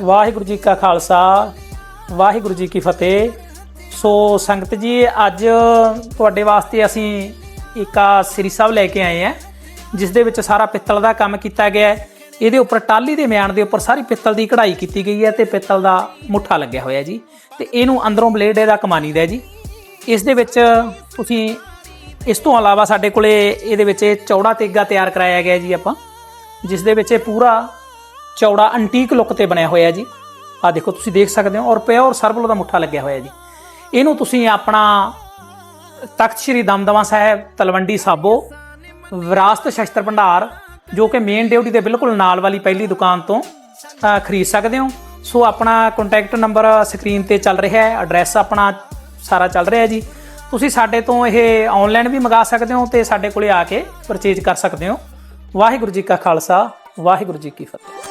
ਵਾਹਿਗੁਰੂ ਜੀ ਕਾ ਖਾਲਸਾ, ਵਾਹਿਗੁਰੂ ਜੀ ਕੀ ਫਤਿਹ। ਸੋ ਸੰਗਤ ਜੀ, ਅੱਜ ਤੁਹਾਡੇ ਵਾਸਤੇ ਅਸੀਂ ਇੱਕ ਆ ਸ੍ਰੀ ਸਾਹਿਬ ਲੈ ਕੇ ਆਏ ਆ, ਜਿਸ ਦੇ ਵਿੱਚ ਸਾਰਾ ਪਿੱਤਲ ਦਾ ਕੰਮ ਕੀਤਾ ਗਿਆ ਹੈ। ਇਹਦੇ ਉੱਪਰ ਟਾਲੀ ਦੇ ਮਿਆਨ ਦੇ ਉੱਪਰ ਸਾਰੀ ਪਿੱਤਲ ਦੀ ਕਢਾਈ ਕੀਤੀ ਗਈ ਹੈ ਤੇ ਪਿੱਤਲ ਦਾ ਮੁੱਠਾ ਲੱਗਿਆ ਹੋਇਆ ਜੀ। ਤੇ ਇਹਨੂੰ ਅੰਦਰੋਂ ਬਲੇਡ ਇਹਦਾ ਕਮਾਨੀ ਦਾ ਜੀ। ਇਸ ਦੇ ਵਿੱਚ ਤੁਸੀਂ ਇਸ ਤੋਂ ਇਲਾਵਾ ਸਾਡੇ ਕੋਲੇ ਇਹਦੇ ਵਿੱਚ ਚੌੜਾ ਤੇਗਾ ਤਿਆਰ ਕਰਾਇਆ ਗਿਆ ਜੀ ਆਪਾਂ, ਜਿਸ ਦੇ ਵਿੱਚ ਇਹ ਪੂਰਾ ਚੌੜਾ ਐਂਟੀਕ ਲੁੱਕ ਤੇ ਬਣਿਆ ਹੋਇਆ ਜੀ। ਆ ਦੇਖੋ, ਤੁਸੀਂ ਦੇਖ ਸਕਦੇ ਹੋ, ਔਰ ਪਿਓਰ ਸਰਬਲ ਦਾ ਮੁੱਠਾ ਲੱਗਿਆ ਹੋਇਆ ਜੀ। ਇਹਨੂੰ ਤੁਸੀਂ ਆਪਣਾ ਤਖਤ ਸ੍ਰੀ ਦਮਦਮਾ ਸਾਹਿਬ, ਤਲਵੰਡੀ ਸਾਬੋ, ਵਿਰਾਸਤ ਸ਼ਸਤਰ ਭੰਡਾਰ, ਜੋ ਕਿ ਮੇਨ ਡਿਊਟੀ ਦੇ ਬਿਲਕੁਲ ਨਾਲ ਵਾਲੀ ਪਹਿਲੀ ਦੁਕਾਨ ਤੋਂ ਖਰੀਦ ਸਕਦੇ ਹੋ। ਸੋ ਆਪਣਾ ਕੰਟੈਕਟ ਨੰਬਰ ਸਕਰੀਨ ਤੇ ਚੱਲ ਰਿਹਾ ਹੈ ਐਡਰੈਸ ਆਪਣਾ ਸਾਰਾ ਚੱਲ ਰਿਹਾ ਹੈ ਜੀ। ਤੁਸੀਂ ਸਾਡੇ ਤੋਂ ਇਹ ਆਨਲਾਈਨ ਵੀ ਮੰਗਾ ਸਕਦੇ ਹੋ ਤੇ ਸਾਡੇ ਕੋਲੇ ਆ ਕੇ ਪਰਚੇਜ ਕਰ ਸਕਦੇ ਹੋ। ਵਾਹਿਗੁਰੂ ਜੀ ਕਾ ਖਾਲਸਾ, ਵਾਹਿਗੁਰੂ ਜੀ ਕੀ ਫਤਿਹ।